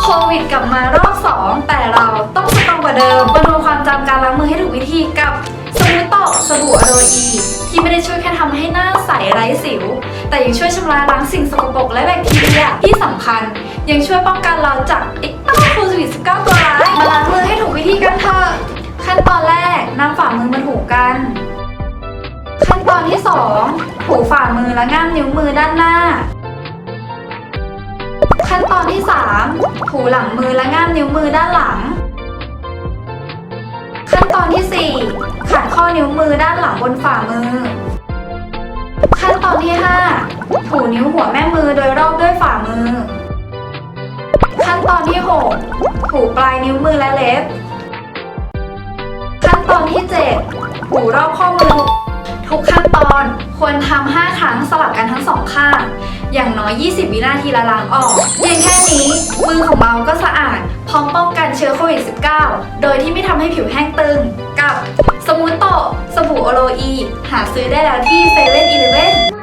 โควิดกลับมารอบ 2 แต่เราต้องสตรองกว่าเดิมมาดูความจำการล้างมือให้ถูกวิธีกับสมูทโตสบู่อโรอี ที่ไม่ได้ช่วยแค่ทำให้หน้าใสไร้สิว แต่ยังช่วยชำระล้างสิ่งสกปรกและแบคทีเรียที่สำคัญ ยังช่วยป้องกันเราจากไอ้ต้าโควิด19ตัวร้ายมาล้างมือให้ถูกวิธีกันเถอะ ขั้นตอนแรกนำฝ่ามือมาถูกัน ขั้นตอนที่ 2 ถูฝ่ามือและง่ามนิ้วมือด้านหน้า ถูหลังมือและง่ามนิ้วมือด้านหลัง ขั้นตอนที่ 4 ขัดข้อนิ้วมือด้านหลังบนฝ่ามือ ขั้นตอนที่ 5 ถูนิ้วหัวแม่มือโดยรอบด้วยฝ่ามือ ขั้นตอนที่ 6 ถูปลายนิ้วมือและเล็บ ขั้นตอนที่ 7 ถูรอบข้อมือ ทุกขั้นตอนควรทำ5ครั้งสลับกันทั้งสองข้าง อย่างน้อย 20 วินาทีละล้างออกเพียงแค่นี้ มือของเราก็สะอาด พร้อมป้องกันเชื้อโควิด -19 โดยที่ไม่ทำให้ผิวแห้งตึง กับสมูทโตสบู่โอโลอี หาซื้อได้แล้วที่เซเว่นอีเลฟเว่น